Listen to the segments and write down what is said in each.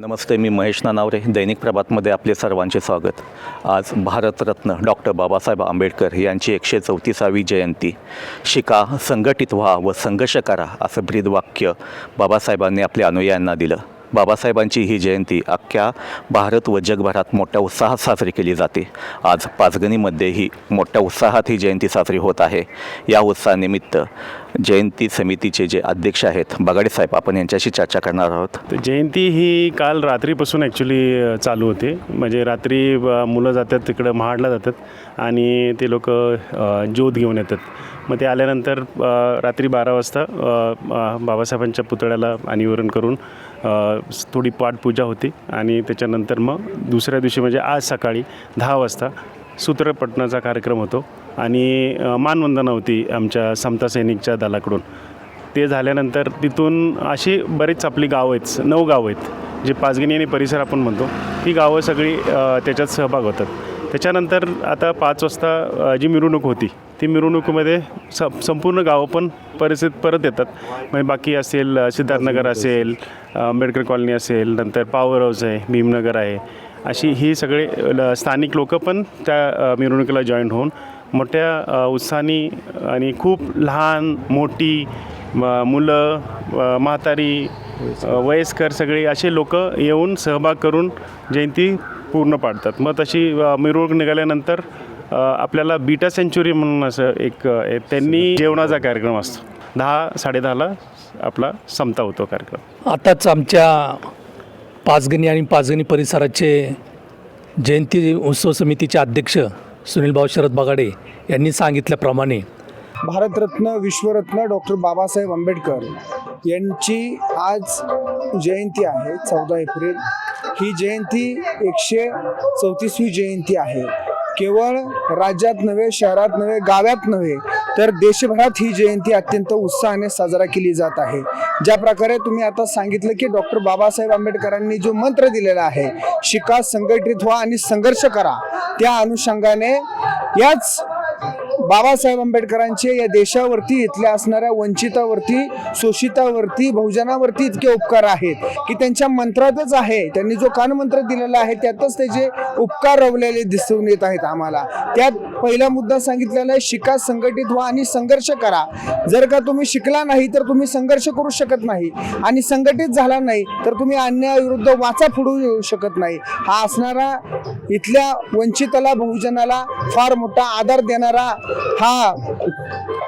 नमस्ते मी महेश नानावरे दैनिक प्रभातमध्ये आपले सर्वांचे स्वागत. आज भारतरत्न डॉक्टर बाबासाहेब आंबेडकर यांची एकशे चौतीसावी जयंती. शिका संघटित व्हा व संघर्ष करा असं ब्रीदवाक्य बाबासाहेबांनी आपल्या अनुयायांना दिलं. बाबासाहेबांची ही जयंती अख्ख्या भारत व जगभरात मोठ्या उत्साहात साजरी केली जाते. आज पाचगणीमध्येही मोठ्या उत्साहात ही जयंती साजरी होत आहे. या उत्साहानिमित्त जयंती समितीचे जे अध्यक्ष आहेत बगाडे साहेब आपण यांच्याशी चर्चा करणार आहोत. तर जयंती ही काल रात्रीपासून ॲक्च्युली चालू होते. म्हणजे रात्री मुलं जातात तिकडं महाडला जातात आणि ते लोक ज्योत घेऊन येतात. मग ते आल्यानंतर रात्री बारा वाजता बाबासाहेबांच्या पुतळ्याला अनिवरण करून थोडी पाठपूजा होती आणि त्याच्यानंतर मग दुसऱ्या दिवशी म्हणजे आज सकाळी दहा वाजता सूत्रपटनाचा कार्यक्रम होतो आणि मानवंदना होती आमच्या समता सैनिकच्या दलाकडून. ते झाल्यानंतर तिथून अशी बरीच आपली गावं आहेत नऊ गावं आहेत जे पाचगिणी आणि परिसर आपण म्हणतो ती गावं सगळी त्याच्यात सहभाग होतात. त्याच्यानंतर आता पाच वाजता जी मिरवणूक होती ती मिरवणुकीमध्ये स संपूर्ण गावं पण परिस्थित परत येतात. म्हणजे बाकी असेल सिद्धार्थनगर असेल आंबेडकर कॉलनी असेल नंतर पॉवर हाऊस आहे भीमनगर आहे अशी ही सगळे ल- स्थानिक लोक पण त्या मिरवणुकीला जॉईन होऊन मोठ्या उत्साहाने आणि खूप लहान मोठी मुलं म्हातारी वयस्कर सगळे असे लोक येऊन सहभाग करून जयंती पूर्ण पाडतात. मग तशी मिरवणूक निघाल्यानंतर आपल्याला बीटा सेंच्युरी म्हणून असं एक त्यांनी जेवणाचा कार्यक्रम असतो. दहा साडेदहाला आपला संपता होतो कार्यक्रम. आताच आमच्या पाचगणी आणि पाचगणी परिसराचे जयंती उत्सव समितीचे अध्यक्ष सुनील भाऊ शरद बगाडे यांनी सांगितल्याप्रमाणे भारतरत्न विश्वरत्न डॉक्टर बाबासाहेब आंबेडकर यांची आज जयंती आहे चौदा एप्रिल. ही जयंती एकशे चौतीसवी जयंती आहे. केवळ राज्यात नव्हे शहरात नव्हे गावात नव्हे तर देशभरात ही जयंती अत्यंत उत्साहाने साजरा केली जात आहे. ज्या प्रकारे तुम्ही आता सांगितलं की डॉक्टर बाबासाहेब आंबेडकरांनी जो मंत्र दिलेला आहे शिका संघटित व्हा आणि संघर्ष करा त्या अनुषंगाने याच बाबासाहेब आंबेडकरांचे या देशावरती इथल्या असणाऱ्या वंचितावरती शोषितावरती बहुजनावरती इतके उपकार आहेत की त्यांच्या मंत्रातच आहे. त्यांनी जो कानमंत्र दिलेला आहे त्यातच त्याचे उपकार रवलेले दिसून येत आहेत आम्हाला. त्यात पहिला मुद्दा सांगितलेला आहे शिका संघटित व्हा आणि संघर्ष करा. जर का तुम्ही शिकला नाही तर तुम्ही संघर्ष करू शकत नाही. आणि संघटित झाला नाही तर तुम्ही अन्यायाविरुद्ध वाचा फुडू येऊ शकत नाही. हा असणारा इथल्या वंचिताला बहुजनाला फार मोठा आधार देणारा हा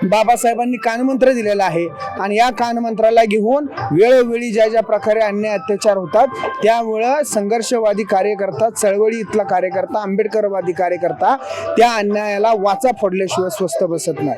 बाबासाहेबांनी कानमंत्र दिलेला आहे. आणि या कानमंत्राला घेऊन वेळोवेळी ज्या ज्या प्रकारे अन्याय अत्याचार होतात त्यामुळं संघर्षवादी कार्यकर्ता चळवळी इथला कार्यकर्ता आंबेडकरवादी कार्यकर्ता त्या अन्यायाला वाचा फोडल्याशिवाय स्वस्त बसत नाही.